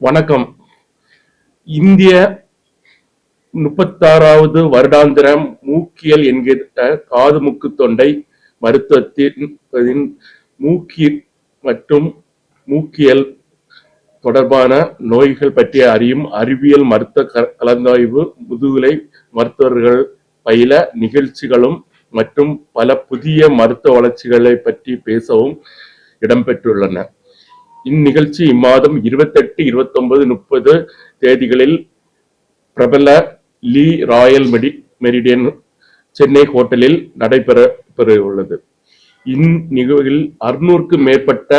வணக்கம். இந்திய முப்பத்தாறாவது வருடாந்திர மூக்கியல் என்கிற காது மூக்கு தொண்டை மருத்துவத்தின் மூக்கி மற்றும் மூக்கியல் தொடர்பான நோய்கள் பற்றி அறியும் அறிவியல் மருத்துவ க- கலந்தாய்வு முதுகலை மருத்துவர்கள் பயில நிகழ்ச்சிகளும் மற்றும் பல புதிய மருத்துவ வளர்ச்சிகளை பற்றி பேசவும் இடம்பெற்றுள்ளன. இந்நிகழ்ச்சி இம்மாதம் இருபத்தெட்டு இருபத்தொன்பது முப்பது தேதிகளில் பிரபல லீ ராயல் மெடி மெரிடியன் சென்னை ஹோட்டலில் நடைபெற உள்ளது இந்நிகழ்வில் அறுநூறுக்கு மேற்பட்ட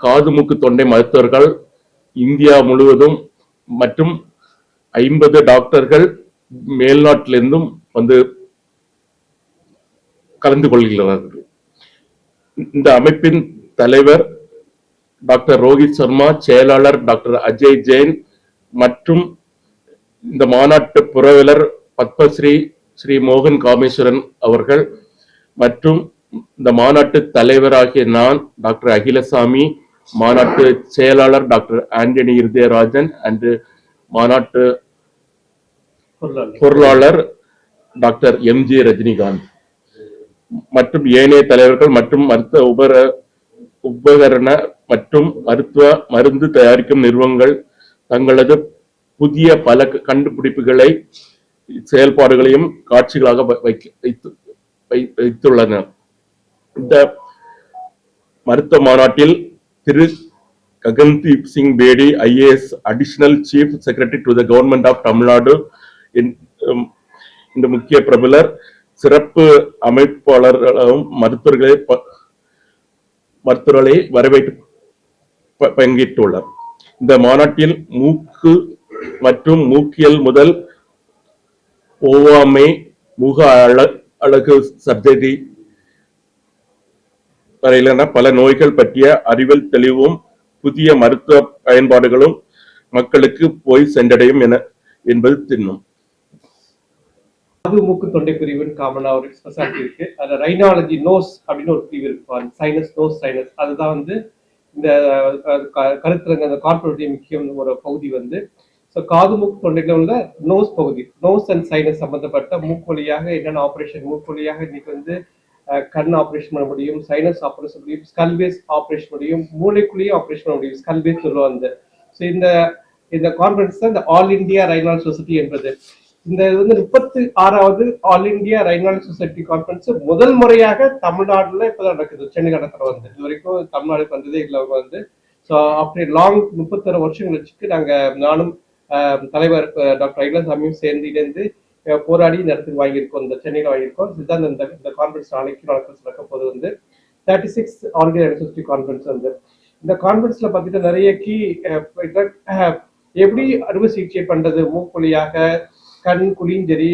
காது மூக்கு தொண்டை மருத்துவர்கள் இந்தியா முழுவதும் மற்றும் ஐம்பது டாக்டர்கள் மேல்நாட்டிலிருந்தும் வந்து கலந்து கொள்கிறார்கள். இந்த அமைப்பின் தலைவர் டாக்டர் ரோஹித் சர்மா செயலாளர் டாக்டர் அஜய் ஜெயின் மற்றும் இந்த மாநாட்டு புரவலர் பத்மஸ்ரீ ஸ்ரீ மோகன் காமேஸ்வரன் அவர்கள் மற்றும் இந்த மாநாட்டு தலைவராகிய நான் டாக்டர் அகிலசாமி மாநாட்டு செயலாளர் டாக்டர் ஆண்டனி இருதயராஜன் அண்ட் மாநாட்டு பொருளாளர் டாக்டர் எம் ஜி ரஜினிகாந்த். மற்றும் ஏனைய தலைவர்கள் மற்றும் மருத்துவ உபர உபகரண மற்றும் மருத்துவ மருந்து தயாரிக்கும் நிறுவனங்கள் தங்களது புதிய பல கண்டுபிடிப்புகளை செயல்பாடுகளையும் காட்சிகளாக வ- வைத்து- வை- வைத்துள்ளனர் இந்த மருத்துவ மாநாட்டில் Thiru Gagandeep Singh Bedi IAS additional chief secretary to the government of Tamil Nadu இந்த முக்கிய பிரபலர் சிறப்பு அமைப்பாளர்களும் மருத்துவர்களை மருத்துவர்களை வரவேற்று பங்கேற்றுள்ளார் இந்த மாநாட்டில் மூக்கு மற்றும் மூக்கியல் முதல் ஓவாமை முக அழ- அழகு சர்ஜரி வரையிலான பல நோய்கள் பற்றிய அறிவல் தெளிவும் புதிய மருத்துவ பயன்பாடுகளும் மக்களுக்கு போய் சென்றடையும் என என்பது தின்னும். காது மூக்கு தொண்டை பிரிவுன்னு காமனா ஒரு ஸ்பெஷாலிட்டி இருக்கு. அதுல ரைனாலஜி நோஸ் அப்படின்னு ஒரு பிரிவு இருக்கு. சைனஸ் நோஸ் சைனஸ் அதுதான் வந்து இந்த அஹ், க- கருத்தரங்க அந்த கார்பரேட்டிவ் முக்கியம் ஒரு பகுதி வந்து. ஸோ காது மூக்கு தொண்டையில உள்ள நோஸ் பகுதி. நோஸ் அண்ட் சைனஸ் சம்பந்தப்பட்ட மூக்கு வழியாக என்னென்ன ஆப்ரேஷன் மூக்கு வழியாக இன்னைக்கு வந்து கண் ஆப்ரேஷன் பண்ண முடியும் சைனஸ் ஆப்ரேஷன் முடியும் ஸ்கல்பேஸ் ஆப்ரேஷன் முடியும் மூளைக்குள்ளேயும் ஆப்ரேஷன் பண்ண முடியும் ஸ்கல்பேஸ் சொல்லுவாங்க. அந்த ஸோ இந்த இந்த கான்ஃபரன்ஸ் தான் இந்த ஆல் இந்தியா ரைனால் சொசைட்டி என்பது. இந்த இது வந்து முப்பத்தி ஆறாவது all India rhinology society conference முதல் முறையாக தமிழ்நாடுல இப்பதான் நடக்குது. சென்னை நடக்கிற வந்து. இது வரைக்கும் தமிழ்நாடுக்கு வந்ததே இல்லை அவங்க வந்து. ஸோ அப்படி லாங் முப்பத்தொரு வருஷம் கழிச்சுக்கு நாங்க நானும் ஆஹ், தலைவர் டாக்டர் ஐலசாமியும் சேர்ந்து இணைந்து போராடி இந்த இடத்துக்கு வாங்கியிருக்கோம். இந்த சென்னையில வாங்கியிருக்கோம். இதுதான் இந்த இந்த கான்ஃபரன்ஸ் நாளைக்கு நடக்க நடக்க போது வந்து. Thirty six all India society conference வந்து. இந்த கான்ஃபரன்ஸ்ல பார்த்துட்டு நிறைய கீ எப்படி அறுவை சிகிச்சை பண்றது? மூக்குழியாக கண் குழியும் சரி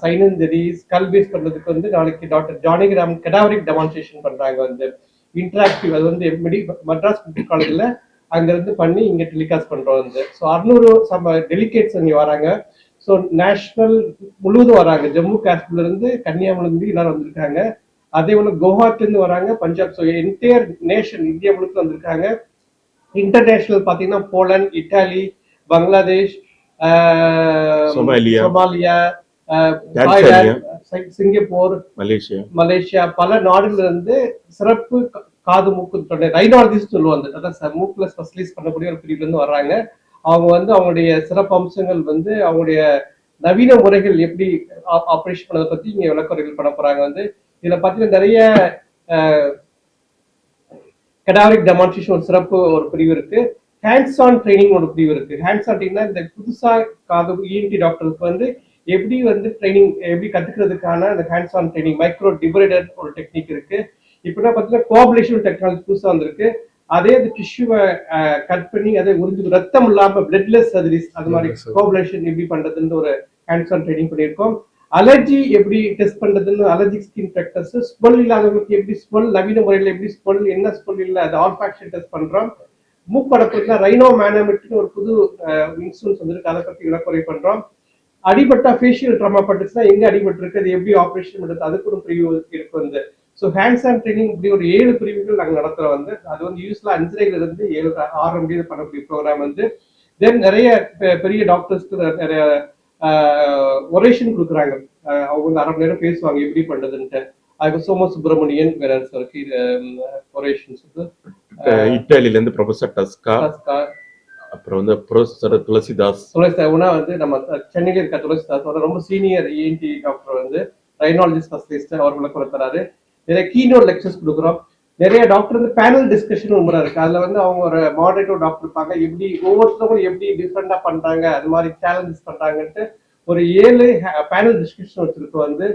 சைனும் சரி ஸ்கல் பேஸ் பண்ணுறதுக்கு வந்து நாளைக்கு டாக்டர் ஜானிகிராம் கெடாவரிக் டெமான்ஸ்ட்ரேஷன் பண்ணுறாங்க வந்து. இன்ட்ராக்டிவ் அது வந்து மெடி மட்ராஸ் மெடிக்கல் காலேஜில் அங்கேருந்து பண்ணி இங்கே டெலிகாஸ்ட் பண்ணுறோம் வந்து. ஸோ அறுநூறு சம டெலிகேட்ஸ் இங்கே வராங்க. ஸோ நேஷ்னல் முழுவதும் வராங்க. ஜம்மு காஷ்மீர்லேருந்து கன்னியாகுமரிலேருந்து எல்லாரும் வந்திருக்காங்க. அதே போல குவஹாத்திலேருந்து வராங்க Punjab. So entire nation India முழுக்க வந்திருக்காங்க. இன்டர்நேஷனல் பார்த்தீங்கன்னா Poland Italy Bangladesh Somalia. Somalia Singapore Malaysia. Malaysia பல நாடுகள்ல இருந்து சிறப்பு காது மூக்கு தொண்டை ரைனாலஜிஸ்ட் சொல்லுவாங்க. அதான் மூக்குல ஸ்பெஷலைஸ் பண்ணக்கூடிய ஒரு பிரிவுல இருந்து வர்றாங்க. அவங்க வந்து அவங்களுடைய சிறப்பு அம்சங்கள் வந்து அவங்களுடைய நவீன முறைகள் எப்படி ஆப்ரேஷன் பண்ணதை பத்தி இங்க விளக்குறைகள் பண்ண போறாங்க. வந்து இதுல பாத்தீங்கன்னா நிறைய கெடாரிக் டெமான்ஸ்ட்ரேஷன் ஒரு சிறப்பு ஒரு பிரிவு இருக்கு. ஹேண்ட்ஸ் ஆன் ட்ரைனிங் ஒரு பிரிவு இருக்கு. ஹேண்ட்ஸ் ஆன் ட்ரைனிங்னா இந்த புதுசா காது இஎன்டி டாக்டருக்கு வந்து எப்படி வந்து ட்ரைனிங் எப்படி கத்துக்கிறதுக்கான அந்த hands on training micro debrider ஒரு டெக்னிக் இருக்கு. இப்போ என்ன பார்த்தீங்கன்னா கோஆபுலேஷன் டெக்னாலஜி புதுசா வந்திருக்கு. அதே அந்த டிஷ்யூவை கட் பண்ணி அதை உறிஞ்சு ரத்தம் இல்லாம பிளட்லெஸ் சர்ஜரிஸ் அது மாதிரி. கோஆபுலேஷன் எப்படி பண்றதுன்னு ஒரு ஹேண்ட்ஸ் ஆன் ட்ரைனிங் பண்ணியிருக்கோம். அலர்ஜி எப்படி டெஸ்ட் பண்றதுன்னு அலர்ஜிக் ஸ்கின் ஃபேக்டர்ஸ் ஸ்மெல் இல்லாதவங்களுக்கு எப்படி ஸ்மெல் நவீன முறையில் எப்படி ஸ்மெல் என்ன ஸ்மெல் இல்லை அது ஆல்ஃபாக்ஷன் டெஸ்ட் பண்றோம். மூப்படப்புல ரைனோ மேனமிட்னு ஒரு புது இன்சூரன்ஸ் வந்திருக்கு. அதை பத்தி விளக்குறை பண்றோம். அடிபட்டா ஃபேஷியல் ட்ராமா பட்டுச்சுன்னா எங்க அடிபட்டு இருக்கு அது எப்படி ஆப்ரேஷன் பண்றது? அதுக்கு ஒரு பிரிவு இருக்கு வந்து. ஸோ ஹேண்ட்ஸ் ஆன் ட்ரைனிங் இப்படி ஒரு ஏழு பிரிவுகள் நாங்கள் நடத்துகிறோம் வந்து. அது வந்து யூஸ்ல அஞ்சரைல இருந்து ஏழு ஆறு மணி பண்ணக்கூடிய ப்ரோக்ராம் வந்து. தென் நிறைய பெ- பெரிய டாக்டர்ஸ்க்கு நிறைய ஒரேஷன் கொடுக்குறாங்க. அஹ் அவங்க வந்து அரை மணி நேரம் பேசுவாங்க எப்படி பண்ணுறதுன்ட்டு அதுக்கு சோம சுப்பிரமணியன் வேற இருக்கு இத்தாலியில இருந்து ப்ரொஃபசர் டஸ்கா அப்புறம் வந்து ப்ரொஃபசர் துளசிதாஸ் துளசிதாஸ்னா வந்து நம்ம சென்னையில் இருக்க துளசிதாஸ் ரொம்ப சீனியர் இஎன்டி டாக்டர் வந்து ரைனாலஜி ஸ்பெஷலிஸ்ட் அவர் விளக்கம் தராரு. நிறைய கீனோட் லெக்சர்ஸ் கொடுக்குறோம். நிறைய டாக்டர் வந்து பேனல் டிஸ்கஷன் முறை இருக்கு. அதுல வந்து அவங்க ஒரு மாடரேட்டிவ் டாக்டர் இருப்பாங்க. எப்படி ஒவ்வொருத்தவங்களும் எப்படி டிஃப்ரெண்டா பண்றாங்க அது மாதிரி சேலஞ்சஸ் பண்றாங்கன்ட்டு ஒரு ஏழு பேனல் டிஸ்கஷன் வச்சிருக்கோம் வந்து.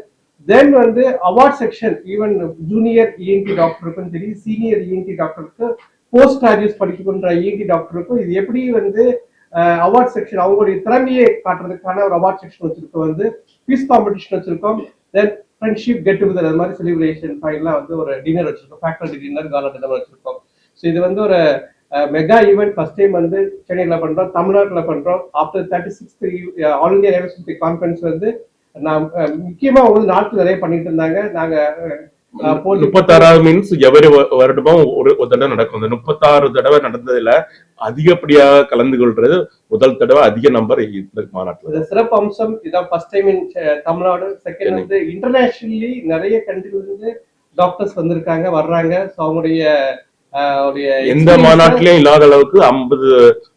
தென் வந்து award section even junior ENT டாக்டருக்கும் சரி சீனியர் இஎன்டி டாக்டருக்கு போஸ்ட் கிராஜுவேட் படிக்கின்ற இஎன்டி டாக்டருக்கும் இது எப்படி வந்து அவார்ட் செக்ஷன் அவங்களுடைய திறமையை காட்டுறதுக்கான ஒரு அவார்ட் செக்ஷன் வச்சிருக்கோம் வந்து பீஸ் காம்படிஷன் வச்சிருக்கோம். தென் ஃப்ரெண்ட்ஷிப் கெட் டுகெதர் அது மாதிரி செலிப்ரேஷன் ஃபைனலாம் வந்து ஒரு டின்னர் வச்சிருக்கோம். ஃபேக்கல்டி டின்னர் காலா டின்னர் வச்சிருக்கோம். ஸோ இது வந்து ஒரு மெகா ஈவெண்ட் ஃபர்ஸ்ட் டைம் வந்து சென்னையில் பண்ணுறோம் தமிழ்நாட்டில் பண்ணுறோம் after thirty six all India university conference வந்து அஹ், முக்கியமா வந்து நாட்டில் நிறைய பண்ணிட்டு இருந்தாங்க. நாங்க முப்பத்தாறாவது மீன்ஸ் எவரி வருடமும் ஒரு தடவை நடக்கும். இந்த முப்பத்தாறு தடவை நடந்ததுல அதிகப்படியாக கலந்து கொள்றது முதல் தடவை அதிக நம்பர் இந்த மாநாட்டுல. சிறப்பு அம்சம். இதான் first time in Tamil Nadu. Second வந்து இன்டர்நேஷனலி நிறைய கண்ட்ரில இருந்து டாக்டர்ஸ் வந்திருக்காங்க வர்றாங்க. ஸோ அவங்களுடைய அஹ், உடைய எந்த மாநாட்டிலயும் இல்லாத அளவுக்கு ஐம்பது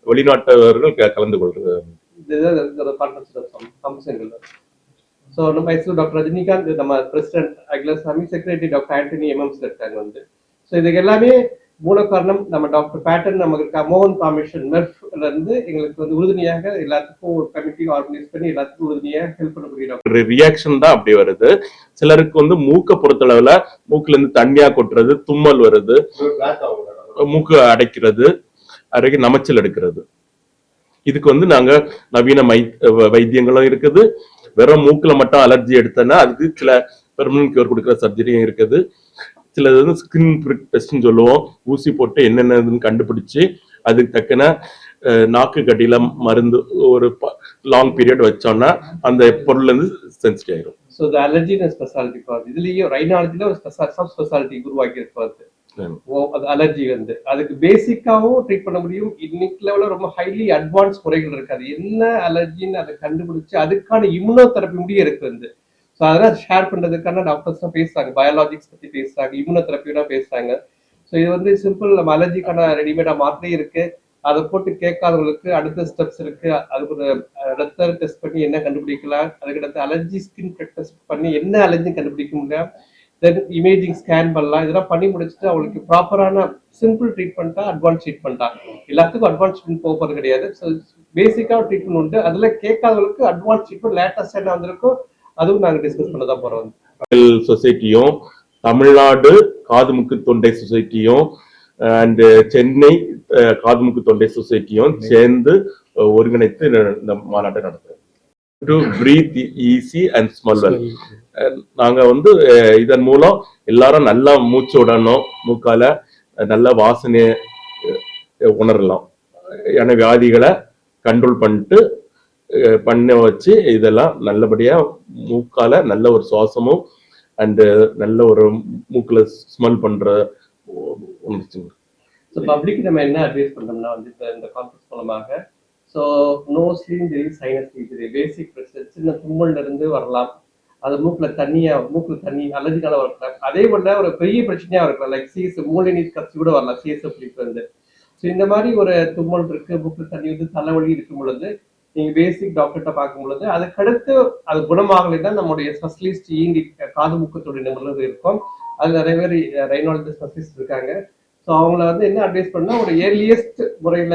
வெளிநாட்டவர்கள் கலந்து கொள்றது அம்சங்கள். ஸோ நம்ம எக்ஸல் டாக்டர் ரஜினிகாந்த் நம்ம president Akilasamy secretary doctor Antony M இருக்காங்க வந்து ஸோ இதுக்கு எல்லாமே மூல காரணம் நம்ம டாக்டர் பேட்டர் நமக்கு இருக்க மோகன் காமிஷன் மெர்ஃப்ல இருந்து எங்களுக்கு வந்து உறுதுணையாக எல்லாத்துக்கும் ஒரு கமிட்டி ஆர்கனைஸ் பண்ணி எல்லாத்துக்கும் உறுதுணையாக ஹெல்ப் பண்ணக்கூடிய டாக்டர் ரியாக்ஷன் தான் அப்படி வருது சிலருக்கு வந்து மூக்க பொறுத்தளவுல மூக்குல இருந்து தண்ணியா கொட்டுறது தும்மல் வருது மூக்கு அடைக்கிறது அறைக்கு நமைச்சல் எடுக்கிறது இதுக்கு வந்து நாங்க நவீன மை வைத்தியங்களும் இருக்குது வெறும் மூக்குல மட்டும் அலர்ஜி எடுத்தோன்னா அதுக்கு சில பெர்மனன்ட் கியூர் கொடுக்குற சர்ஜரியும் இருக்குது. சிலது வந்து ஸ்கின் பிரிக் டெஸ்ட்னு சொல்லுவோம். ஊசி போட்டு என்னென்னதுன்னு கண்டுபிடிச்சு அதுக்கு தக்கன நாக்கு கட்டியில மருந்து ஒரு லாங் பீரியட் வச்சோம்னா அந்த பொருள் வந்து சென்சிட்டிவ் ஆயிரும். ஸோ இந்த அலர்ஜி ஸ்பெஷாலிட்டி பார்த்து இதுலயும் ரைனாலஜில ஒரு சப் ஸ்பெஷாலிட்டி உருவாக்கி இருப்பாரு அலர்ஜி வந்து. அதுக்கு பேசிக்காவும் ட்ரீட் பண்ண முடியும். இன்னைக்கு லெவலில் ரொம்ப ஹைலி அட்வான்ஸ் முறைகள் இருக்கு அது என்ன அலர்ஜின்னு அதை கண்டுபிடிச்சு அதுக்கான இம்யூனோ தெரப்பி முடிய இருக்கு வந்து. ஸோ அதெல்லாம் ஷேர் பண்றதுக்கான டாக்டர்ஸ் தான் பேசுறாங்க. பயாலஜிக்ஸ் பத்தி பேசுறாங்க. இம்யூனோ தெரப்பிலாம் பேசுறாங்க. ஸோ இது வந்து சிம்பிள் நம்ம அலர்ஜிக்கான ரெடிமேடா மாத்திரை இருக்கு. அதை போட்டு கேட்காதவங்களுக்கு அடுத்த ஸ்டெப்ஸ் இருக்கு. அதுக்கு ஒரு ரத்த டெஸ்ட் பண்ணி என்ன கண்டுபிடிக்கலாம்? அதுக்கடுத்து அலர்ஜி ஸ்கின் டெஸ்ட் பண்ணி என்ன அலர்ஜி கண்டுபிடிக்க முடியும்? தென் இமேஜிங் ஸ்கேன் பண்ணலாம். இதெல்லாம் பண்ணி முடிச்சுட்டு அவளுக்கு ப்ராப்பரான சிம்பிள் ட்ரீட்மெண்ட்டா அட்வான்ஸ் ட்ரீட்மெண்ட்டா எல்லாத்துக்கும் அட்வான்ஸ் ட்ரீட்மெண்ட் போகிறது கிடையாது. ஸோ பேசிக்காக ட்ரீட்மெண்ட் உண்டு. அதில் கேட்காதவங்களுக்கு அட்வான்ஸ் ட்ரீட்மெண்ட் லேட்டஸ்ட் என்ன வந்திருக்கும் அதுவும் நாங்கள் டிஸ்கஸ் பண்ண தான் போகிறோம் சொசைட்டியும் தமிழ்நாடு காதுமுக்கு தொண்டை சொசைட்டியும் அண்ட் சென்னை காதுமுக்கு தொண்டை சொசைட்டியும் சேர்ந்து ஒருங்கிணைத்து இந்த மாநாட்டை நடத்துகிறோம் to breathe easy and smell well நாங்க வந்து இதன் மூலம் எல்லாரும் நல்லா மூச்சு விடணும் மூக்கால நல்ல வாசனையை அஹ், உணரலாம். ஏன்னா வியாதிகளை கண்ட்ரோல் பண்ணிட்டு பண்ண வச்சு இதெல்லாம் நல்லபடியா மூக்கால நல்ல ஒரு சுவாசமும் அண்ட் நல்ல ஒரு மூக்குல ஸ்மெல் பண்ற உணர்ச்சிங்க ஸோ பப்ளிக் நம்ம என்ன அட்வைஸ் பண்ணோம்னா வந்து இந்த இந்த கான்ஃபரன்ஸ் மூலமாக ஸோ நோஸ்லையும் சரி சைனஸ்லையும் சரி பேசிக் பிரச்சனை சின்ன தும்மல்ல இருந்து வரலாம். அது மூக்குல தண்ணியா மூக்கில் தண்ணி அலர்ஜினால வரலாம். அதே போல ஒரு பெரிய பிரச்சனையாக இருக்கலாம். லைக் சிஎஸ் மூளை நீர் கட்சி கூட வரலாம். சிஎஸ்எஃப் வந்து. ஸோ இந்த மாதிரி ஒரு தும்மல் இருக்கு மூக்கில் தண்ணி வந்து தலைவலி இருக்கும் பொழுது நீங்க பேசிக் டாக்டர்கிட்ட பார்க்கும் பொழுது அதுக்கடுத்து அது குணமாகலைன்னா நம்முடைய ஸ்பெஷலிஸ்ட் ஈங்கி காது மூக்கத்துடைய நிபுணர் இருக்கும். அது நிறைய பேர் ரைனாலஜி ஸ்பெஷலிஸ்ட் இருக்காங்க. ஸோ அவங்கள வந்து என்ன அட்வைஸ் பண்ணால் ஒரு ஏர்லியஸ்ட் முறையில்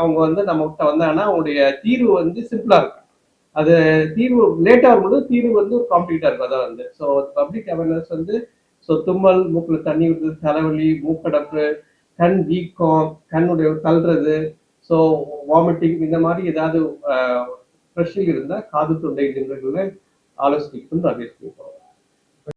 அவங்க வந்து நம்ம கிட்ட வந்தாங்கன்னா அவங்களுடைய தீர்வு வந்து சிம்பிளாக இருக்கும். அது தீர்வு லேட்டாக போது தீர்வு வந்து காம்ப்ளீட்டாக இருக்கும். அதான் வந்து. ஸோ பப்ளிக் அவேர்னஸ் வந்து ஸோ தும்மல் மூக்கில் தண்ணி விடுறது தலைவலி மூக்கடப்பு கண் வீக்கம் கண்ணுடைய தள்ளுறது ஸோ வாமிட்டிங் இந்த மாதிரி ஏதாவது பிரச்சனை இருந்தால் காது தொண்டை நிபுணர்களை ஆலோசனைக்கு வந்து அட்வைஸ் பண்ணிப்போம்